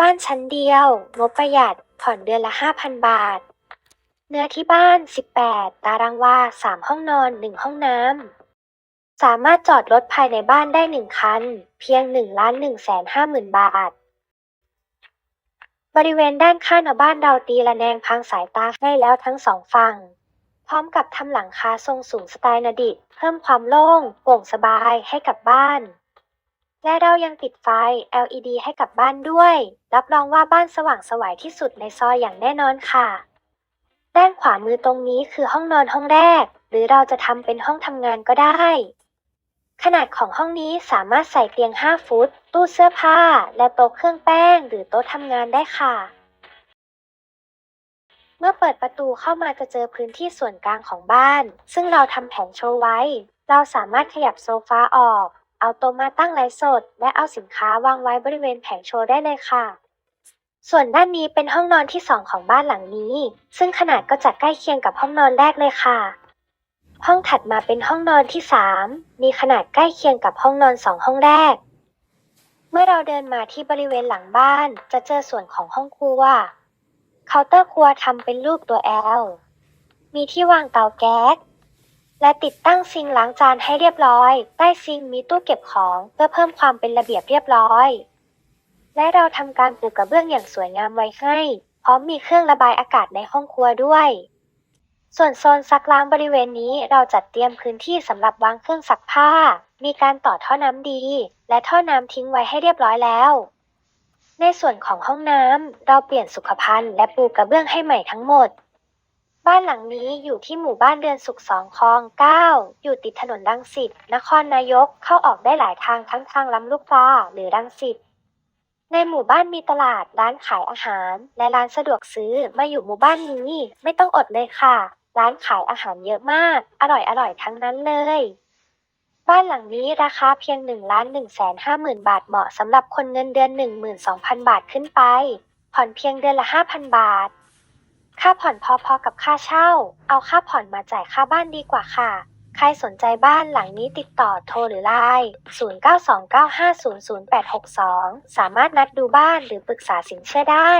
บ้านชั้นเดียว งบประหยัด ผ่อนเดือนละ 5,000 บาท เนื้อที่บ้าน 18 ตารางวา 3 ห้องนอน 1 ห้องน้ำ สามารถจอดรถภายในบ้านได้ 1 คัน เพียง 1 ล้าน1แสน50,000 บาท บริเวณด้านข้างบ้านเราตีระแนงพังสายตาให้แล้วทั้งสองฝั่ง พร้อมกับทำหลังคาทรงสูงสไตล์นดิตเพิ่มความโล่งโปร่งสบายให้กับบ้าน และเรายังติดไฟ LED ให้กับบ้านด้วย รับรองว่าบ้านสว่างสวยที่สุดในซอยอย่างแน่นอนค่ะ ด้านขวามือตรงนี้คือห้องนอนห้องแรก หรือเราจะทำเป็นห้องทำงานก็ได้ ขนาดของห้องนี้สามารถใส่เตียง 5 ฟุต ตู้เสื้อผ้า และโต๊ะเครื่องแป้ง หรือโต๊ะทำงานได้ค่ะ เมื่อเปิดประตูเข้ามาจะเจอพื้นที่ส่วนกลางของบ้าน ซึ่งเราทำแผนโชว์ไว้ เราสามารถขยับโซฟาออก เอาโต๊ะมาตั้งไลฟ์สด และเอาสินค้าวางไว้บริเวณแผงโชว์ได้เลยค่ะ ส่วนด้านนี้เป็นห้องนอนที่2ของบ้านหลังนี้ ซึ่งขนาดก็จะใกล้เคียงกับห้องนอนแรกเลยค่ะ ห้องถัดมาเป็นห้องนอนที่3มีขนาดใกล้เคียงกับห้องนอน2ห้องแรก เมื่อเราเดินมาที่บริเวณหลังบ้าน จะเจอส่วนของห้องครัวเคาน์เตอร์ครัวทำเป็นรูปตัว L มีที่วางเตาแก๊ส และติดตั้งซิงค์ล้างจานให้เรียบร้อย ใต้ซิงค์มีตู้เก็บของ เพื่อเพิ่มความเป็นระเบียบเรียบร้อย และเราทำการปูกระเบื้องอย่างสวยงามไว้ให้ พร้อมมีเครื่องระบายอากาศในห้องครัวด้วย ส่วนโซนซักล้างบริเวณนี้เราจัดเตรียมพื้นที่สำหรับวางเครื่องซักผ้า มีการต่อท่อน้ำดี และท่อน้ำทิ้งไว้ให้เรียบร้อยแล้วในส่วนของห้องน้ำ เราเปลี่ยนสุขภัณฑ์และปูกระเบื้องให้ใหม่ทั้งหมด บ้านหลังนี้อยู่ที่หมู่บ้านเดือนสุขสองคลอง9อยู่ติดถนนรังสิตนครนายกเข้าออกได้หลายทางทั้งทางลำลูกกาหรือรังสิตในหมู่บ้านมีตลาดร้านขายอาหาร และร้านสะดวกซื้อมาอยู่หมู่บ้านนี้ไม่ต้องอดเลยค่ะ ร้านขายอาหารเยอะมาก อร่อยอร่อยทั้งนั้นเลย บ้านหลังนี้ราคาเพียง1ล้าน1แสน5หมื่นบาทเหมาะสำหรับคนเงินเดือน 12,000 บาทขึ้นไป ผ่อนเพียงเดือนละ 5,000 บาท ค่าผ่อนพอๆกับค่าเช่า เอาค่าผ่อนมาจ่ายค่าบ้านดีกว่าค่ะ ใครสนใจบ้านหลังนี้ติดต่อโทรหรือไลน์0929500862 สามารถนัดดูบ้านหรือปรึกษาสินเชื่อได้